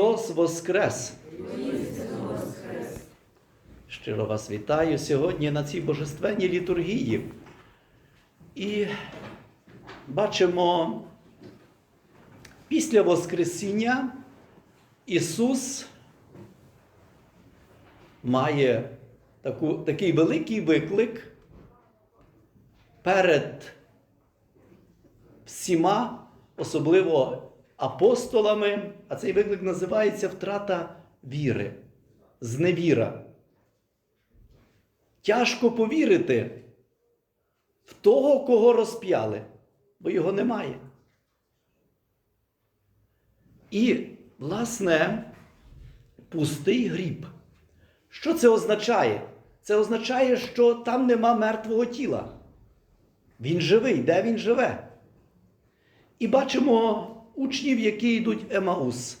Христос Воскрес! Щиро вас вітаю сьогодні на цій божественній літургії. І бачимо, після Воскресіння Ісус має таку, такий великий виклик перед всіма, особливо апостолами, а цей виклик називається втрата віри, зневіра. Тяжко повірити в того, кого розп'яли, бо його немає. І, власне, пустий гріб. Що це означає? Це означає, що там нема мертвого тіла. Він живий, де він живе? І бачимо учнів, які йдуть Емаус.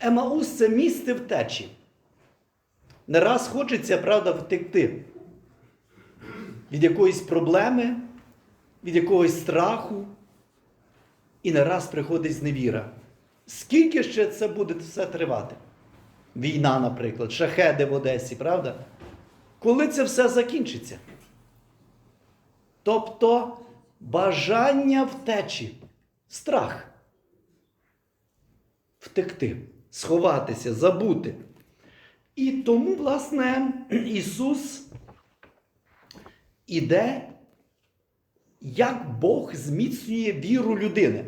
Емаус це місце втечі. Не раз хочеться, правда, втекти від якоїсь проблеми, від якогось страху. І не раз приходить зневіра. Скільки ще це буде все тривати? Війна, наприклад, шахеди в Одесі, правда? Коли це все закінчиться? Тобто бажання втечі, страх. Втекти, сховатися, забути. І тому, власне, Ісус іде, як Бог зміцнює віру людини.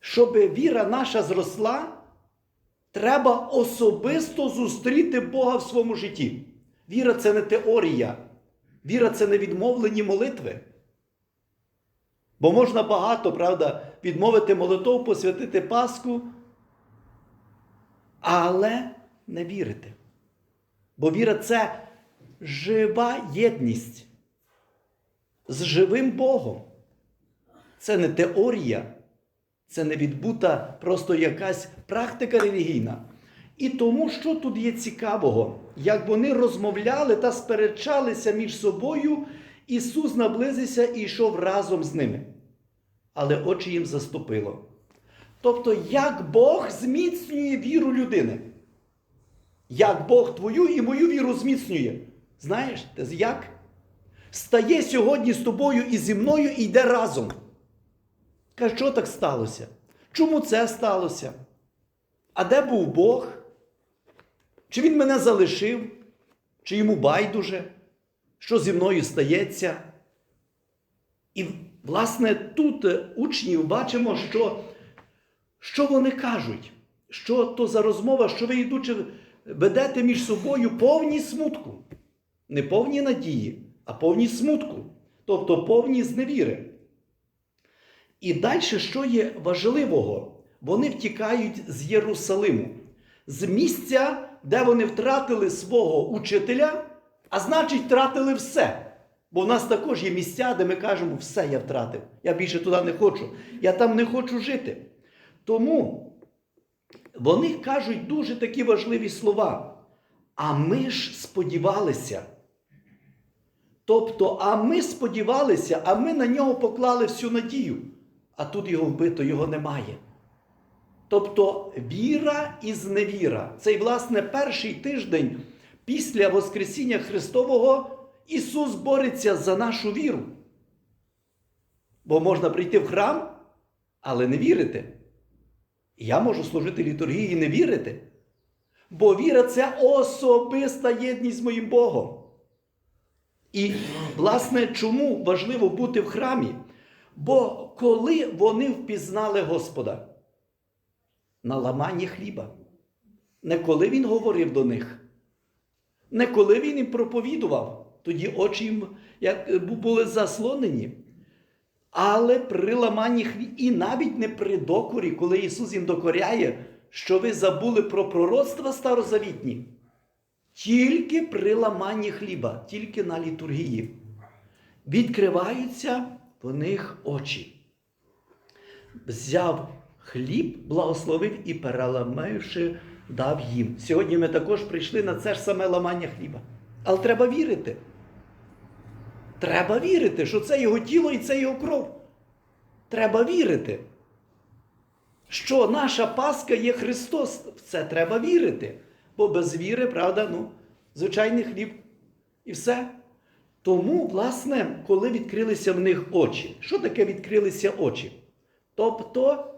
Щоб віра наша зросла, треба особисто зустріти Бога в своєму житті. Віра це не теорія, віра це не відмовлені молитви. Бо можна багато, правда, відмовити молитву, посвятити Пасху, але не вірити. Бо віра це жива єдність з живим Богом. Це не теорія, це не відбута просто якась практика релігійна. І тому, що тут є цікавого, як вони розмовляли та сперечалися між собою, Ісус наблизився і йшов разом з ними. Але очі їм заступило. Тобто, як Бог зміцнює віру людини? Як Бог твою і мою віру зміцнює? Знаєш, як? Стає сьогодні з тобою і зі мною і йде разом. Каже, що так сталося? Чому це сталося? А де був Бог? Чи він мене залишив? Чи йому байдуже? Що зі мною стається? І, власне, тут учнів бачимо, що, що вони кажуть, що то за розмова, що ви йдучи, ведете між собою повні смутку. Не повні надії, а повні смутку, тобто повні зневіри. І далі, що є важливого? Вони втікають з Єрусалиму, з місця, де вони втратили свого учителя, а значить, втратили все. Бо в нас також є місця, де ми кажемо, все я втратив. Я більше туди не хочу. Я там не хочу жити. Тому вони кажуть дуже такі важливі слова. А ми ж сподівалися. Тобто, а ми сподівалися, а ми на нього поклали всю надію. А тут його вбито, його немає. Тобто віра і зневіра. Цей, власне, перший тиждень після Воскресіння Христового Ісус бореться за нашу віру. Бо можна прийти в храм, але не вірити. Я можу служити літургії і не вірити. Бо віра це особиста єдність з моїм Богом. І, власне, чому важливо бути в храмі? Бо коли вони впізнали Господа на ламанні хліба, не коли Він говорив до них, не коли Він їм проповідував, тоді очі їм як були заслонені, але при ламанні хліба, і навіть не при докорі, коли Ісус їм докоряє, що ви забули про пророцтва старозавітні. Тільки при ламанні хліба, тільки на літургії. Відкриваються в них очі. Взяв хліб, благословив і, переламавши, дав їм. Сьогодні ми також прийшли на це ж саме ламання хліба. Але треба вірити. Треба вірити, що це його тіло і це його кров. Треба вірити. що наша Пасха є Христос. В це треба вірити. Бо без віри, правда, ну, звичайний хліб і все. Тому, власне, коли відкрилися в них очі, що таке відкрилися очі? Тобто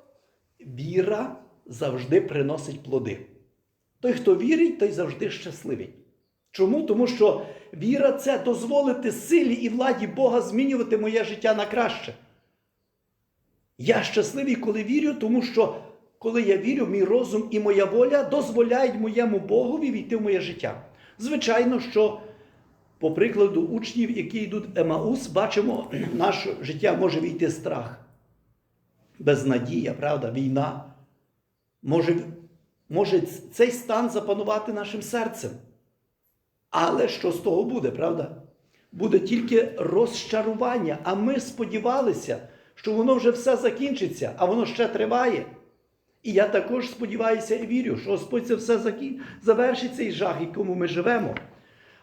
віра завжди приносить плоди. Той, хто вірить, той завжди щасливий. Чому? Тому що віра це дозволити силі і владі Бога змінювати моє життя на краще. Я щасливий, коли вірю, тому що коли я вірю, мій розум і моя воля дозволяють моєму Богові війти в моє життя. Звичайно, що, по прикладу учнів, які йдуть Емаус, бачимо, в наше життя може війти страх, безнадія, правда, війна. Може, може цей стан запанувати нашим серцем. Але що з того буде, правда? Буде тільки розчарування, а ми сподівалися, що воно вже все закінчиться, а воно ще триває. І я також сподіваюся і вірю, що Господь це все закін... завершить цей жах, якому ми живемо.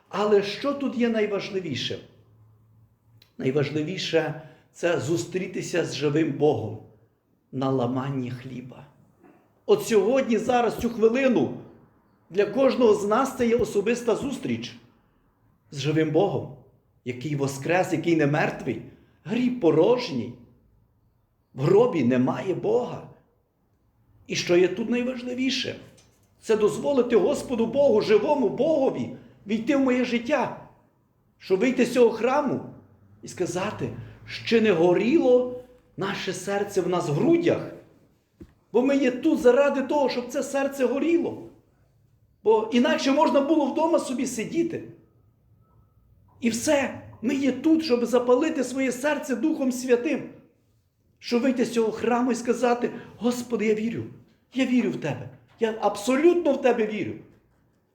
Але що тут є найважливіше? Найважливіше це зустрітися з живим Богом на ламанні хліба. От сьогодні, зараз, цю хвилину, для кожного з нас це є особиста зустріч з живим Богом, який воскрес, який не мертвий, гріб порожній. В гробі немає Бога. І що є тут найважливіше? Це дозволити Господу Богу, живому Богові, війти в моє життя, щоб вийти з цього храму і сказати, що не горіло наше серце в нас в грудях. Бо ми є тут заради того, щоб це серце горіло. Бо інакше можна було вдома собі сидіти. І все, ми є тут, щоб запалити своє серце Духом Святим. Щоб вийти з цього храму і сказати: Господи, я вірю, я вірю в Тебе. Я абсолютно в Тебе вірю.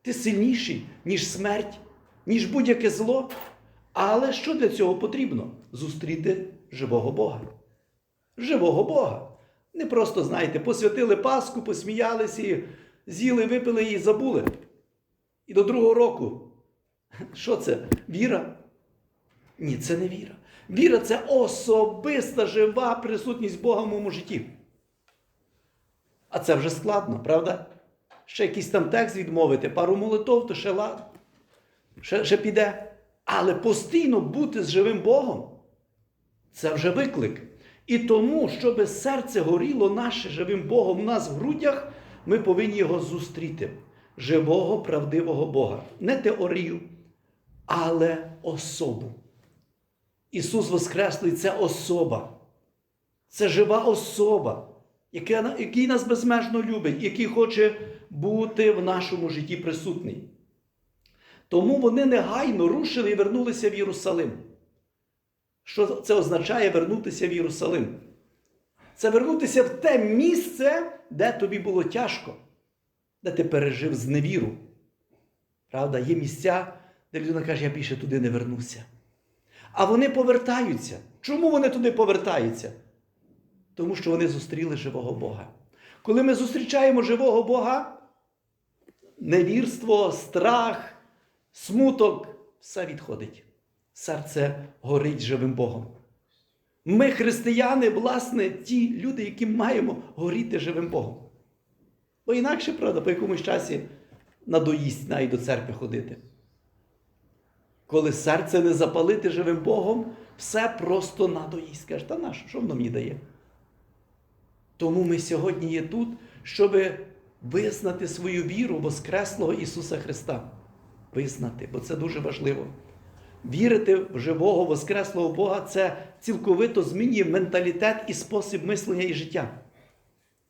Ти сильніший, ніж смерть, ніж будь-яке зло. Але що для цього потрібно? Зустріти живого Бога. Живого Бога. Не просто, знаєте, посвятили Пасху, посміялися, з'їли, випили і забули. І до другого року. Що це? Віра? Ні, це не віра. Віра це особиста жива присутність Бога в моєму житті. А це вже складно, правда? Ще якийсь там текст відмовити, пару молитов, то ще ладно. Ще, ще піде. Але постійно бути з живим Богом це вже виклик. І тому, щоб серце горіло наше живим Богом у нас в грудях, ми повинні його зустріти. Живого, правдивого Бога. Не теорію, але особу. Ісус Воскреслий це особа. Це жива особа, яка, який нас безмежно любить, який хоче бути в нашому житті присутній. Тому вони негайно рушили і вернулися в Єрусалим. Що це означає вернутися в Єрусалим? Це вернутися в те місце, де тобі було тяжко, де ти пережив зневіру. Правда, є місця, де людина каже, я більше туди не вернуся. А вони повертаються. Чому вони туди повертаються? Тому що вони зустріли живого Бога. Коли ми зустрічаємо живого Бога, невірство, страх, смуток, все відходить. Серце горить живим Богом. Ми, християни, власне, ті люди, які маємо горіти живим Богом. Бо інакше, правда, по якомусь часі надоїсть навіть до церкви ходити. Коли серце не запалити живим Богом, все просто надоїсть. Каже, та нащо, що воно мені дає? Тому ми сьогодні є тут, щоб визнати свою віру Воскреслого Ісуса Христа. Визнати, бо це дуже важливо. Вірити в живого Воскреслого Бога це цілковито змінює менталітет і спосіб мислення і життя.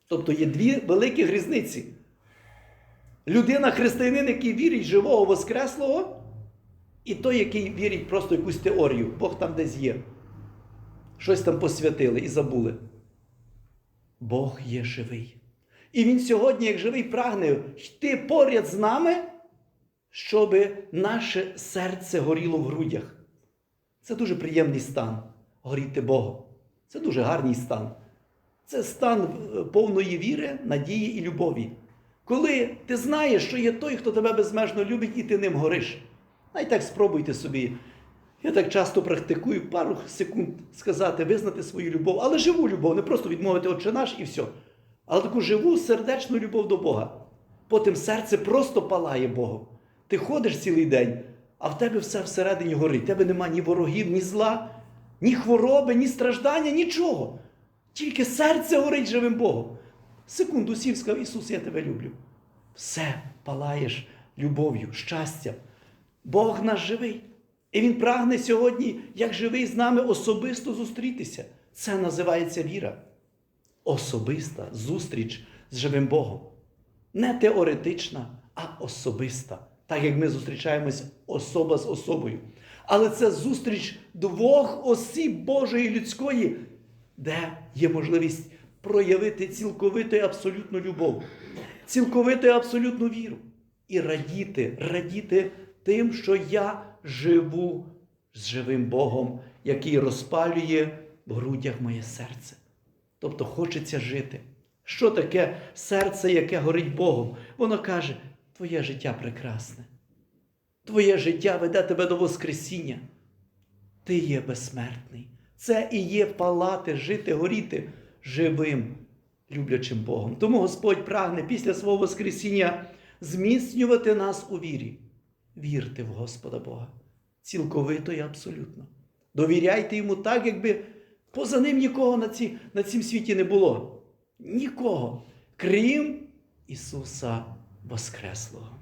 Тобто є дві великі різниці. Людина, християнин, який вірить в живого Воскреслого, і той, який вірить просто в якусь теорію, Бог там десь є. Щось там посвятили і забули. Бог є живий. І Він сьогодні, як живий, прагне йти поряд з нами, щоб наше серце горіло в грудях. Це дуже приємний стан горіти Богом. Це дуже гарний стан. Це стан повної віри, надії і любові. Коли ти знаєш, що є той, хто тебе безмежно любить, і ти ним гориш. Навіть так спробуйте собі. Я так часто практикую пару секунд сказати, визнати свою любов, але живу любов, не просто відмовити Отче наш і все. але таку живу сердечну любов до Бога. Потім серце просто палає Богом. Ти ходиш цілий день, а в тебе все всередині горить. В тебе нема ні ворогів, ні зла, ні хвороби, ні страждання, нічого. Тільки серце горить живим Богом. Секунду сів, сказав, Ісус, я тебе люблю. Все палаєш любов'ю, щастям. Бог наш живий. І Він прагне сьогодні, як живий з нами, особисто зустрітися. Це називається віра. Особиста зустріч з живим Богом. Не теоретична, а особиста. Так як ми зустрічаємось особа з особою. Але це зустріч двох осіб Божої людської, де є можливість проявити цілковиту і абсолютну любов, цілковиту і абсолютну віру. І радіти, радіти тим, що я живу з живим Богом, який розпалює в грудях моє серце. Тобто хочеться жити. Що таке серце, яке горить Богом? Воно каже: Твоє життя прекрасне. Твоє життя веде тебе до Воскресіння. Ти є безсмертний. Це і є палати, жити, горіти живим, люблячим Богом. Тому Господь прагне після свого Воскресіння зміцнювати нас у вірі. Вірте в Господа Бога. Цілковито і абсолютно. Довіряйте йому так, якби поза ним нікого на, ці, на цім світі не було. Нікого, крім Ісуса Воскреслого.